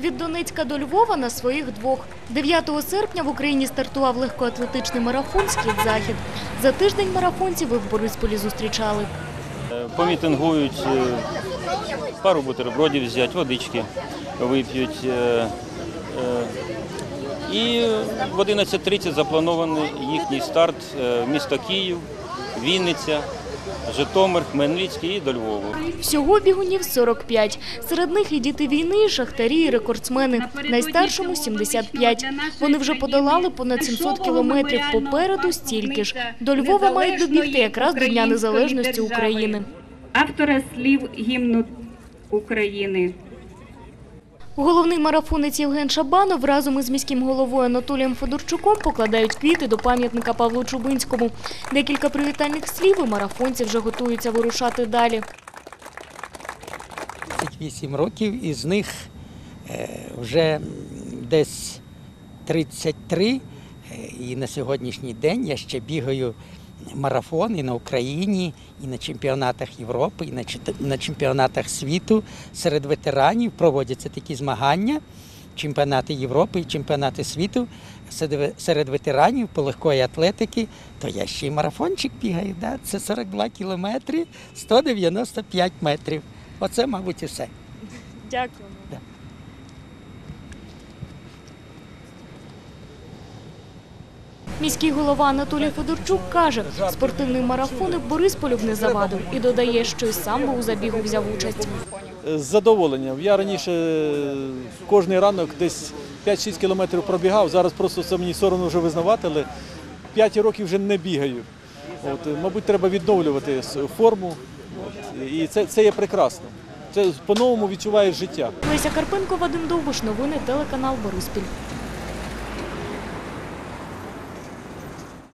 Від Донецька до Львова на своїх двох. 9 серпня в Україні стартував легкоатлетичний марафон «Схід-Захід». За тиждень марафонців в Борисполі зустрічали. Е, Помітингують, е, пару бутербродів взять, водички вип'ють. е, І в 11.30 запланований їхній старт місто Київ, Вінниця, Житомир, Хмельницький і до Львова. Всього бігунів 45. Серед них і діти війни, і шахтарі, і рекордсмени. Найстаршому – 75. Вони вже подолали понад 700 кілометрів. Попереду стільки ж. До Львова мають добігти якраз до Дня Незалежності України. Автора слів гімну України. Головний марафонець Євген Шабанов разом із міським головою Анатолієм Федорчуком покладають квіти до пам'ятника Павлу Чубинському. Декілька привітальних слів і марафонці вже готуються вирушати далі. 28 років, із них е, вже десь 33. е, І на сьогоднішній день я ще бігаю марафон і на Україні, і на чемпіонатах Європи, і на чемпіонатах світу. Серед ветеранів проводяться такі змагання. Чемпіонати Європи і чемпіонати світу серед ветеранів по легкої атлетики, то я ще й марафончик бігаю. Да? Це 42 кілометри, 195 метрів. Оце, мабуть, і все. Дякую. Міський голова Анатолій Федорчук каже, спортивний марафон і в Борисполю б не завадив і додає, що й сам би у забігу взяв участь. З задоволенням. Я раніше кожний ранок десь 5-6 кілометрів пробігав. Зараз просто це мені соромно вже визнавати, але 5 років вже не бігаю. От, мабуть, треба відновлювати форму. От, і це, це є прекрасно. Це по-новому відчуваєш життя. Леся Карпенко, Вадим Довбиш, новини, телеканал Бориспіль.